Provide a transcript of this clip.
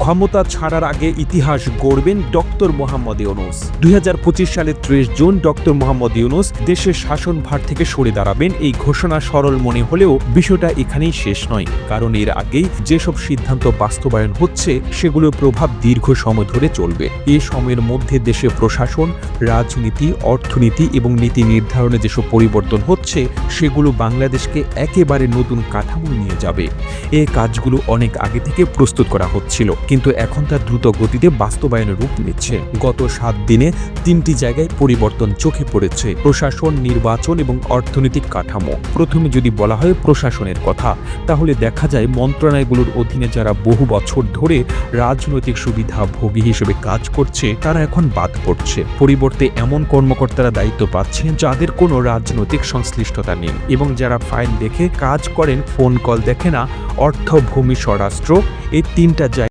ক্ষমতা ছাড়ার আগে ইতিহাস গড়বেন ডক্টর মোহাম্মদ ইউনুস। দুই সালের ত্রিশ জুন ডক্টর মোহাম্মদ ইউনুস দেশের শাসনভার থেকে সরে দাঁড়াবেন এই ঘোষণা সরল মনে হলেও বিষয়টা এখানেই শেষ নয়। কারণ এর আগেই যেসব সিদ্ধান্ত বাস্তবায়ন হচ্ছে, সেগুলোর প্রভাব দীর্ঘ সময় ধরে চলবে। এ সময়ের মধ্যে দেশে প্রশাসন, রাজনীতি, অর্থনীতি এবং নীতি নির্ধারণে যেসব পরিবর্তন হচ্ছে, সেগুলো বাংলাদেশকে একেবারে নতুন কাঠামো নিয়ে যাবে। এ কাজগুলো অনেক আগে থেকে প্রস্তুত করা হচ্ছিল। কিন্তু এখন তা দ্রুত গতিতে বাস্তবায়নের রূপ নিচ্ছে। গত সাত দিনে তিনটি জায়গায় পরিবর্তন চোখে পড়েছে, প্রশাসন, নির্বাচন এবং অর্থনৈতিক কাঠামো। প্রথমে যদি বলা হয় প্রশাসনের কথা, তাহলে দেখা যায় মন্ত্রণালয়গুলোর অধীনে যারা বহু বছর ধরে রাজনৈতিক সুবিধা ভোগী হিসেবে কাজ করছে, তারা এখন বাদ পড়ছে। পরিবর্তে এমন কর্মকর্তারা দায়িত্ব পাচ্ছেন যাদের কোনো রাজনৈতিক সংশ্লিষ্টতা নেই এবং যারা ফাইল দেখে কাজ করেন, ফোন কল দেখে না অর্থ ভূমি স্বরাষ্ট্র, এই তিনটা জায়গা